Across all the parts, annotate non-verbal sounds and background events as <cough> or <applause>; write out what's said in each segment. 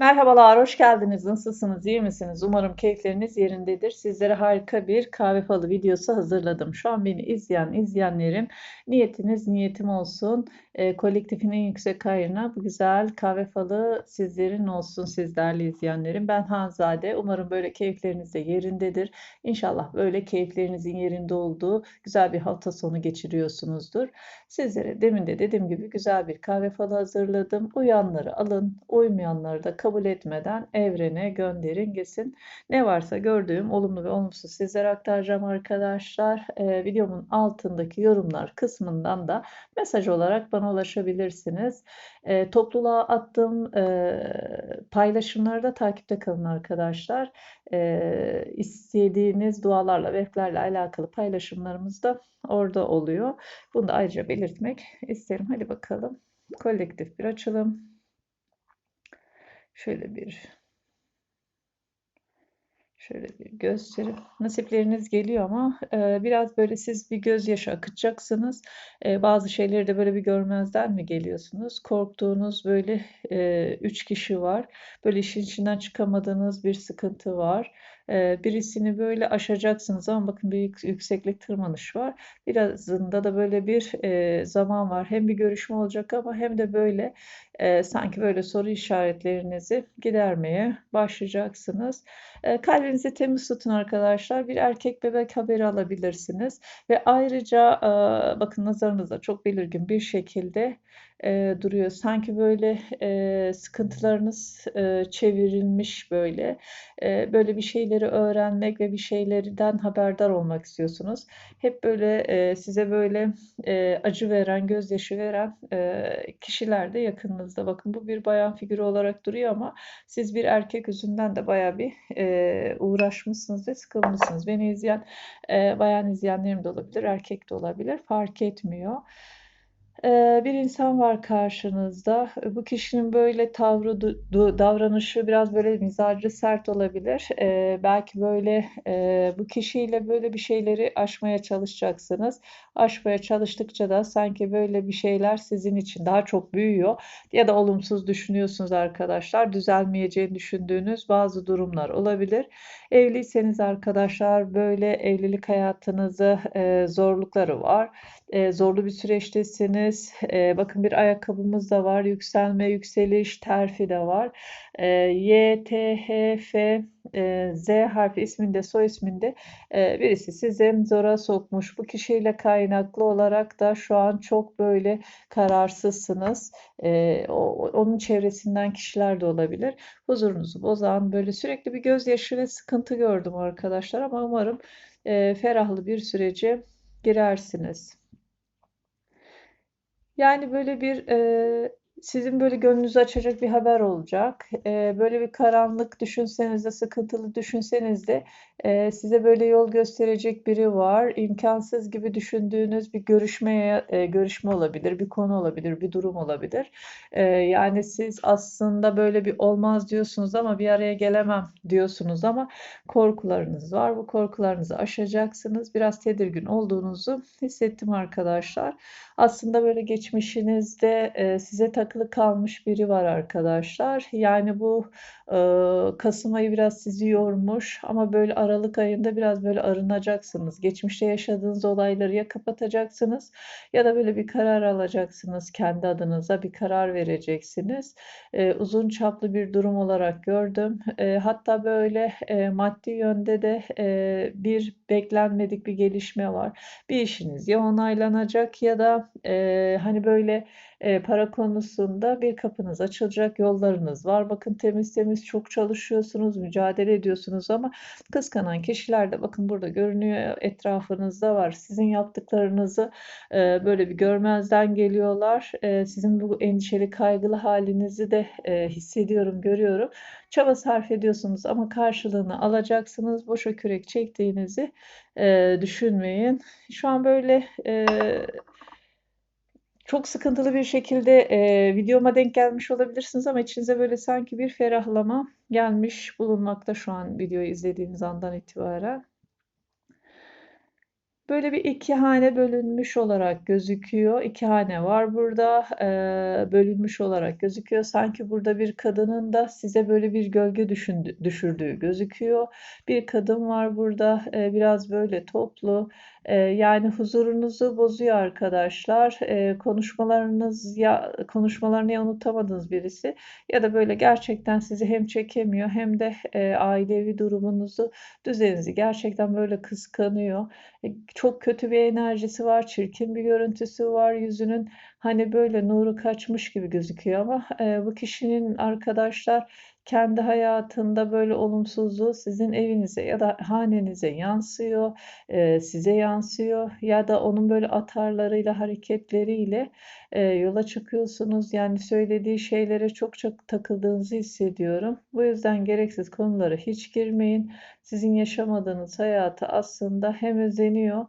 Merhabalar, hoş geldiniz. Nasılsınız, iyi misiniz? Umarım keyifleriniz yerindedir. Sizlere harika bir kahve falı videosu hazırladım. Şu an beni izleyen izleyenlerim, niyetiniz niyetim olsun. E, kolektifin en yüksek hayrına bu güzel kahve falı sizlerin olsun, siz değerli izleyenlerim. Ben Hanzade. Umarım böyle keyifleriniz de yerindedir. İnşallah böyle keyiflerinizin yerinde olduğu güzel bir hafta sonu geçiriyorsunuzdur. Sizlere demin de dediğim gibi güzel bir kahve falı hazırladım. Uyanları alın, uymayanları da kabul kabul etmeden evrene gönderin gitsin. Ne varsa gördüğüm olumlu ve olumsuz sizlere aktaracağım arkadaşlar. Ee, videomun altındaki yorumlar kısmından da mesaj olarak bana ulaşabilirsiniz. Ee, topluluğa attığım e, paylaşımlarda takipte kalın arkadaşlar. Ee, istediğiniz dualarla, veflerle alakalı paylaşımlarımız da orada oluyor. Bunu da ayrıca belirtmek isterim. Hadi bakalım. Kolektif bir açılım. Şöyle bir şöyle bir gösterip nasipleriniz geliyor ama e, biraz böyle siz bir gözyaşı akıtacaksınız. E, bazı şeyleri de böyle bir görmezden mi geliyorsunuz? Korktuğunuz böyle e, üç kişi var. Böyle işin içinden çıkamadığınız bir sıkıntı var. E, birisini böyle aşacaksınız ama bakın bir yükseklik tırmanış var. Birazında da böyle bir e, zaman var. Hem bir görüşme olacak ama hem de böyle e, sanki böyle soru işaretlerinizi gidermeye başlayacaksınız. Kalbinizi temiz tutun arkadaşlar. Bir erkek bebek haberi alabilirsiniz. Ve ayrıca bakın nazarınızda çok belirgin bir şekilde e, duruyor. Sanki böyle e, sıkıntılarınız e, çevrilmiş böyle. E, böyle bir şeyleri öğrenmek ve bir şeylerden haberdar olmak istiyorsunuz. Hep böyle e, size böyle e, acı veren, gözyaşı veren e, kişiler de yakınınızda. Bakın bu bir bayan figürü olarak duruyor ama siz bir erkek yüzünden de baya bir e, uğraşmışsınız ve sıkılmışsınız. Beni izleyen e, bayan izleyenlerim de olabilir, erkek de olabilir. Fark etmiyor bir insan var karşınızda. Bu kişinin böyle tavrı, davranışı biraz böyle mizacı sert olabilir. belki böyle bu kişiyle böyle bir şeyleri aşmaya çalışacaksınız. Aşmaya çalıştıkça da sanki böyle bir şeyler sizin için daha çok büyüyor ya da olumsuz düşünüyorsunuz arkadaşlar. Düzelmeyeceğini düşündüğünüz bazı durumlar olabilir. Evliyseniz arkadaşlar böyle evlilik hayatınızı zorlukları var e, zorlu bir süreçtesiniz. E, bakın bir ayakkabımız da var. Yükselme, yükseliş, terfi de var. E, y, T, H, F, e, Z harfi isminde, soy isminde e, birisi sizi zora sokmuş. Bu kişiyle kaynaklı olarak da şu an çok böyle kararsızsınız. E, o, onun çevresinden kişiler de olabilir. Huzurunuzu bozan böyle sürekli bir gözyaşı ve sıkıntı gördüm arkadaşlar ama umarım e, ferahlı bir sürece girersiniz. Yani böyle bir e, sizin böyle gönlünüzü açacak bir haber olacak. E, böyle bir karanlık düşünseniz de, sıkıntılı düşünseniz de e, size böyle yol gösterecek biri var. İmkansız gibi düşündüğünüz bir görüşmeye e, görüşme olabilir, bir konu olabilir, bir durum olabilir. E, yani siz aslında böyle bir olmaz diyorsunuz ama bir araya gelemem diyorsunuz ama korkularınız var. Bu korkularınızı aşacaksınız. Biraz tedirgin olduğunuzu hissettim arkadaşlar. Aslında böyle geçmişinizde e, size takılı kalmış biri var arkadaşlar. Yani bu e, Kasım ayı biraz sizi yormuş ama böyle Aralık ayında biraz böyle arınacaksınız. Geçmişte yaşadığınız olayları ya kapatacaksınız ya da böyle bir karar alacaksınız kendi adınıza bir karar vereceksiniz. E, uzun çaplı bir durum olarak gördüm. E, hatta böyle e, maddi yönde de e, bir beklenmedik bir gelişme var. Bir işiniz ya onaylanacak ya da e, hani böyle e, para konusunda bir kapınız açılacak, yollarınız var. Bakın temiz temiz çok çalışıyorsunuz, mücadele ediyorsunuz ama kıskanan kişiler de bakın burada görünüyor etrafınızda var. Sizin yaptıklarınızı e, böyle bir görmezden geliyorlar. E, sizin bu endişeli, kaygılı halinizi de e, hissediyorum, görüyorum. Çaba sarf ediyorsunuz ama karşılığını alacaksınız. Boşa kürek çektiğinizi e, düşünmeyin. Şu an böyle e, çok sıkıntılı bir şekilde e, videoma denk gelmiş olabilirsiniz ama içinize böyle sanki bir ferahlama gelmiş bulunmakta şu an videoyu izlediğiniz andan itibaren. Böyle bir iki hane bölünmüş olarak gözüküyor. İki hane var burada e, bölünmüş olarak gözüküyor. Sanki burada bir kadının da size böyle bir gölge düşündü, düşürdüğü gözüküyor. Bir kadın var burada e, biraz böyle toplu. Yani huzurunuzu bozuyor arkadaşlar. Konuşmalarınız ya konuşmalarını ya unutamadığınız birisi ya da böyle gerçekten sizi hem çekemiyor hem de ailevi durumunuzu, düzeninizi gerçekten böyle kıskanıyor. E, çok kötü bir enerjisi var, çirkin bir görüntüsü var yüzünün. Hani böyle nuru kaçmış gibi gözüküyor ama bu kişinin arkadaşlar kendi hayatında böyle olumsuzluğu sizin evinize ya da hanenize yansıyor, e, size yansıyor ya da onun böyle atarlarıyla, hareketleriyle e, yola çıkıyorsunuz. Yani söylediği şeylere çok çok takıldığınızı hissediyorum. Bu yüzden gereksiz konulara hiç girmeyin. Sizin yaşamadığınız hayatı aslında hem özeniyor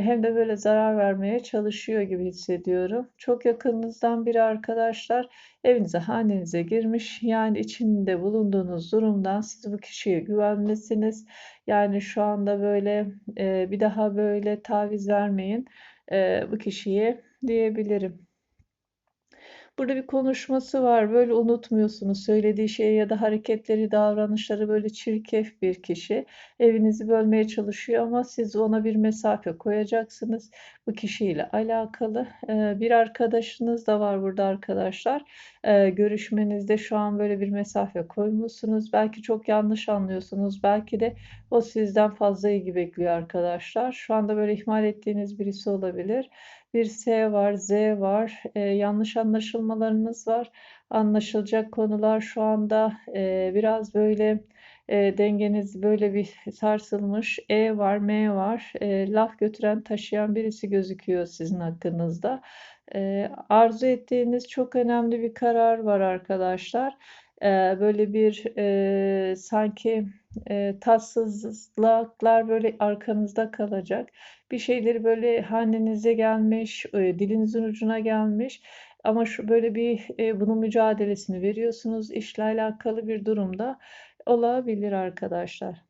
hem de böyle zarar vermeye çalışıyor gibi hissediyorum. Çok yakınınızdan biri arkadaşlar evinize, hanenize girmiş. Yani içinde bulunduğunuz durumdan siz bu kişiye güvenmesiniz. Yani şu anda böyle e, bir daha böyle taviz vermeyin e, bu kişiye diyebilirim. Burada bir konuşması var. Böyle unutmuyorsunuz. Söylediği şey ya da hareketleri, davranışları böyle çirkef bir kişi. Evinizi bölmeye çalışıyor ama siz ona bir mesafe koyacaksınız. Bu kişiyle alakalı. Ee, bir arkadaşınız da var burada arkadaşlar. Ee, görüşmenizde şu an böyle bir mesafe koymuşsunuz. Belki çok yanlış anlıyorsunuz. Belki de o sizden fazla ilgi bekliyor arkadaşlar. Şu anda böyle ihmal ettiğiniz birisi olabilir bir S var, Z var. E, yanlış anlaşılmalarınız var. Anlaşılacak konular şu anda e, biraz böyle e, dengeniz böyle bir sarsılmış. E var, M var. E, laf götüren, taşıyan birisi gözüküyor sizin hakkınızda. E, arzu ettiğiniz çok önemli bir karar var arkadaşlar. E, böyle bir e, sanki e, tatsızlıklar böyle arkanızda kalacak. Bir şeyleri böyle hanenize gelmiş, e, dilinizin ucuna gelmiş. Ama şu böyle bir e, bunun mücadelesini veriyorsunuz. İşle alakalı bir durumda olabilir arkadaşlar.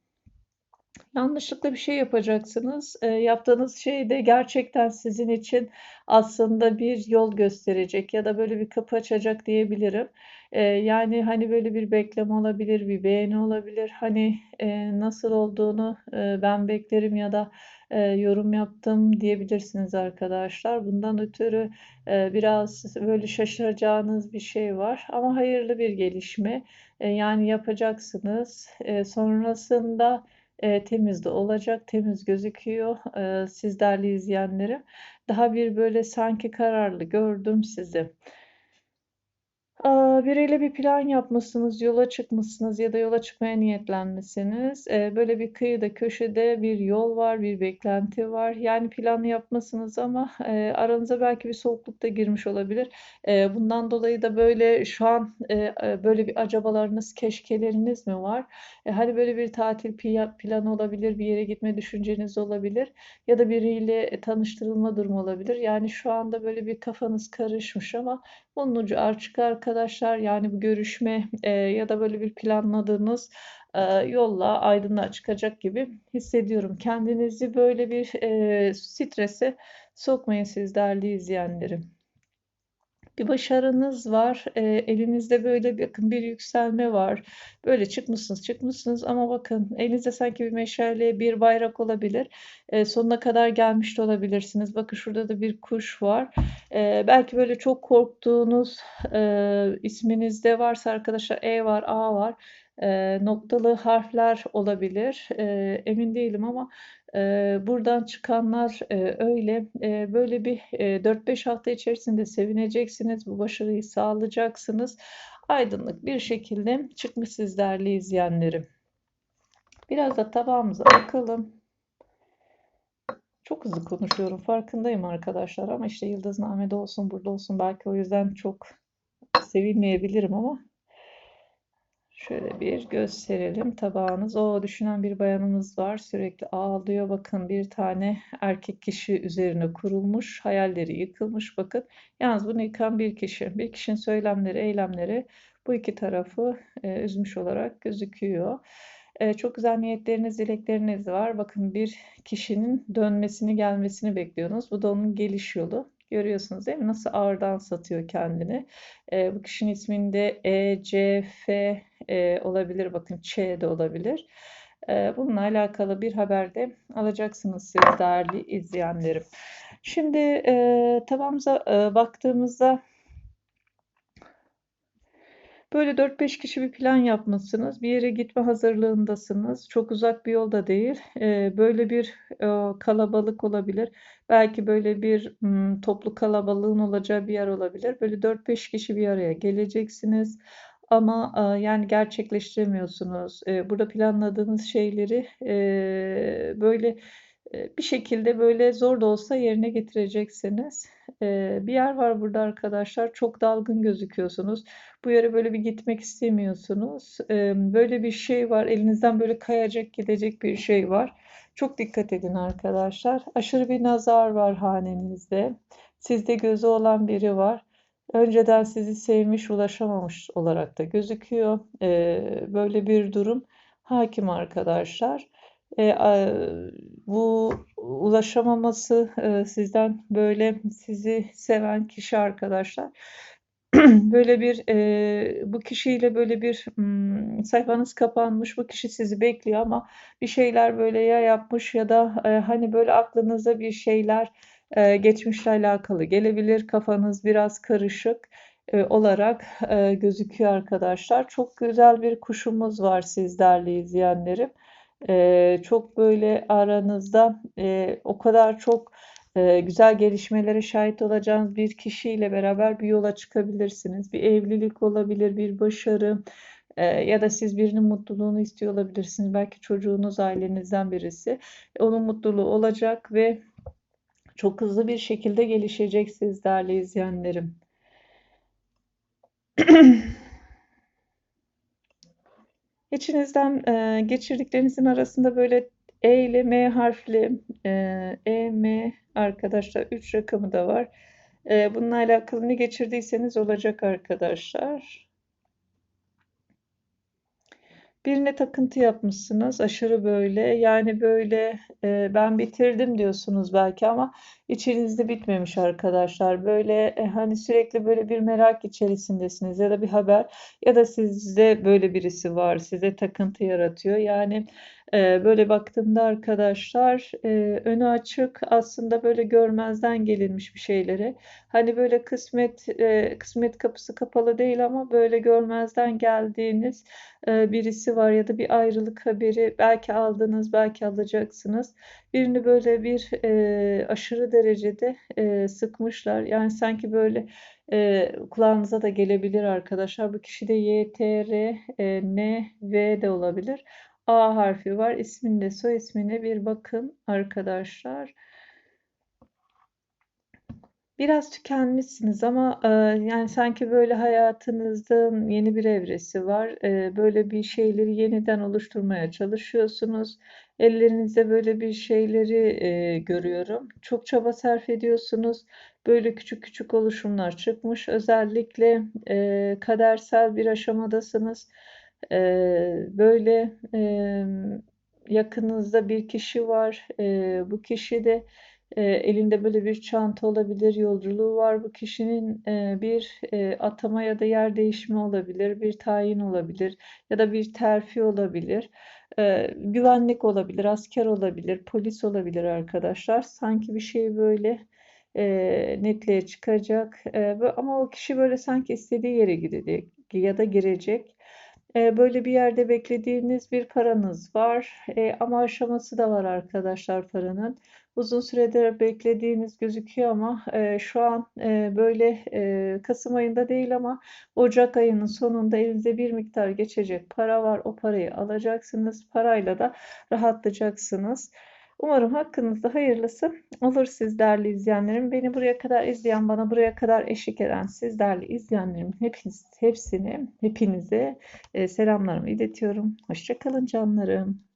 Yanlışlıkla bir şey yapacaksınız. E, yaptığınız şey de gerçekten sizin için aslında bir yol gösterecek ya da böyle bir kapı açacak diyebilirim. E, yani hani böyle bir bekleme olabilir, bir beğeni olabilir. Hani e, nasıl olduğunu e, ben beklerim ya da e, yorum yaptım diyebilirsiniz arkadaşlar. Bundan ötürü e, biraz böyle şaşıracağınız bir şey var ama hayırlı bir gelişme. E, yani yapacaksınız. E, sonrasında e, temiz de olacak. Temiz gözüküyor e, siz değerli izleyenlerim. Daha bir böyle sanki kararlı gördüm sizi. Biriyle bir plan yapmışsınız, yola çıkmışsınız ya da yola çıkmaya niyetlenmişsiniz. Böyle bir kıyıda, köşede bir yol var, bir beklenti var. Yani planı yapmasınız ama aranıza belki bir soğukluk da girmiş olabilir. Bundan dolayı da böyle şu an böyle bir acabalarınız, keşkeleriniz mi var? Hani böyle bir tatil planı olabilir, bir yere gitme düşünceniz olabilir ya da biriyle tanıştırılma durumu olabilir. Yani şu anda böyle bir kafanız karışmış ama bunun ucu açık arkadaşlar. Yani bu görüşme e, ya da böyle bir planladığınız e, yolla aydınlığa çıkacak gibi hissediyorum. Kendinizi böyle bir e, strese sokmayın siz değerli izleyenlerim bir başarınız var. E, elinizde böyle bir, bakın bir yükselme var. Böyle çıkmışsınız çıkmışsınız ama bakın elinizde sanki bir meşale bir bayrak olabilir. E, sonuna kadar gelmiş de olabilirsiniz. Bakın şurada da bir kuş var. E, belki böyle çok korktuğunuz e, isminizde varsa arkadaşlar E var A var. E, noktalı harfler olabilir. E, emin değilim ama buradan çıkanlar öyle. böyle bir 4-5 hafta içerisinde sevineceksiniz. Bu başarıyı sağlayacaksınız. Aydınlık bir şekilde çıkmış siz değerli izleyenlerim. Biraz da tabağımıza bakalım. Çok hızlı konuşuyorum farkındayım arkadaşlar ama işte Yıldızname'de olsun burada olsun belki o yüzden çok sevilmeyebilirim ama Şöyle bir gösterelim tabağınız. O düşünen bir bayanımız var. Sürekli ağlıyor. Bakın bir tane erkek kişi üzerine kurulmuş. Hayalleri yıkılmış. Bakın. Yalnız bunu yıkan bir kişi. Bir kişinin söylemleri, eylemleri bu iki tarafı e, üzmüş olarak gözüküyor. e, çok güzel niyetleriniz, dilekleriniz var. Bakın bir kişinin dönmesini, gelmesini bekliyorsunuz. Bu da onun geliş yolu. Görüyorsunuz değil mi? Nasıl ağırdan satıyor kendini. E, bu kişinin isminde E, C, F e, olabilir. Bakın Ç de olabilir. E, bununla alakalı bir haber de alacaksınız siz değerli izleyenlerim. Şimdi e, tabağımıza e, baktığımızda Böyle 4-5 kişi bir plan yapmışsınız. Bir yere gitme hazırlığındasınız. Çok uzak bir yolda değil. Ee, böyle bir e, kalabalık olabilir. Belki böyle bir m, toplu kalabalığın olacağı bir yer olabilir. Böyle 4-5 kişi bir araya geleceksiniz. Ama e, yani gerçekleştiremiyorsunuz. E, burada planladığınız şeyleri böyle bir şekilde böyle zor da olsa yerine getireceksiniz. E, bir yer var burada arkadaşlar. Çok dalgın gözüküyorsunuz. Bu yere böyle bir gitmek istemiyorsunuz. E, böyle bir şey var. Elinizden böyle kayacak gidecek bir şey var. Çok dikkat edin arkadaşlar. Aşırı bir nazar var hanenizde. Sizde gözü olan biri var. Önceden sizi sevmiş, ulaşamamış olarak da gözüküyor. Böyle bir durum hakim arkadaşlar. E, bu ulaşamaması e, sizden böyle sizi seven kişi arkadaşlar <clears throat> böyle bir e, bu kişiyle böyle bir hmm, sayfanız kapanmış bu kişi sizi bekliyor ama bir şeyler böyle ya yapmış ya da e, hani böyle aklınıza bir şeyler e, geçmişle alakalı gelebilir kafanız biraz karışık e, olarak e, gözüküyor arkadaşlar. Çok güzel bir kuşumuz var sizlerle izleyenlerim çok böyle aranızda o kadar çok güzel gelişmelere şahit olacağınız bir kişiyle beraber bir yola çıkabilirsiniz. Bir evlilik olabilir, bir başarı ya da siz birinin mutluluğunu istiyor olabilirsiniz. Belki çocuğunuz ailenizden birisi. Onun mutluluğu olacak ve çok hızlı bir şekilde gelişecek sizlerle izleyenlerim. <clears throat> İçinizden e, geçirdiklerinizin arasında böyle E ile M harfli e, E, M arkadaşlar 3 rakamı da var. E, bununla alakalı ne geçirdiyseniz olacak arkadaşlar. Birine takıntı yapmışsınız aşırı böyle yani böyle e, ben bitirdim diyorsunuz belki ama içinizde bitmemiş arkadaşlar. Böyle e, hani sürekli böyle bir merak içerisindesiniz ya da bir haber ya da sizde böyle birisi var size takıntı yaratıyor. Yani böyle baktığımda arkadaşlar e, önü açık aslında böyle görmezden gelinmiş bir şeyleri. Hani böyle kısmet e, kısmet kapısı kapalı değil ama böyle görmezden geldiğiniz e, birisi var ya da bir ayrılık haberi belki aldınız belki alacaksınız. Birini böyle bir aşırı derecede sıkmışlar. Yani sanki böyle e, kulağınıza da gelebilir arkadaşlar. Bu kişi de Y, T, R, e, N, V de olabilir. A harfi var. İsminde soy ismine bir bakın arkadaşlar. Biraz tükenmişsiniz ama e, yani sanki böyle hayatınızda yeni bir evresi var. E, böyle bir şeyleri yeniden oluşturmaya çalışıyorsunuz. Ellerinizde böyle bir şeyleri e, görüyorum. Çok çaba sarf ediyorsunuz. Böyle küçük küçük oluşumlar çıkmış. Özellikle e, kadersel bir aşamadasınız. E, böyle e, yakınınızda bir kişi var. E, bu kişi de e, elinde böyle bir çanta olabilir, yolculuğu var bu kişinin e, bir e, atama ya da yer değişimi olabilir, bir tayin olabilir ya da bir terfi olabilir. E, güvenlik olabilir, asker olabilir, polis olabilir arkadaşlar. Sanki bir şey böyle e, netliğe çıkacak e, ama o kişi böyle sanki istediği yere gidecek ya da girecek. E, böyle bir yerde beklediğiniz bir paranız var e, ama aşaması da var arkadaşlar paranın. Uzun süredir beklediğiniz gözüküyor ama e, şu an böyle Kasım ayında değil ama Ocak ayının sonunda elinize bir miktar geçecek para var. O parayı alacaksınız. Parayla da rahatlayacaksınız. Umarım hakkınızda hayırlısı olur siz değerli izleyenlerim. Beni buraya kadar izleyen, bana buraya kadar eşlik eden siz değerli izleyenlerim hepiniz, hepsini, hepinize e, selamlarımı iletiyorum. Hoşçakalın canlarım.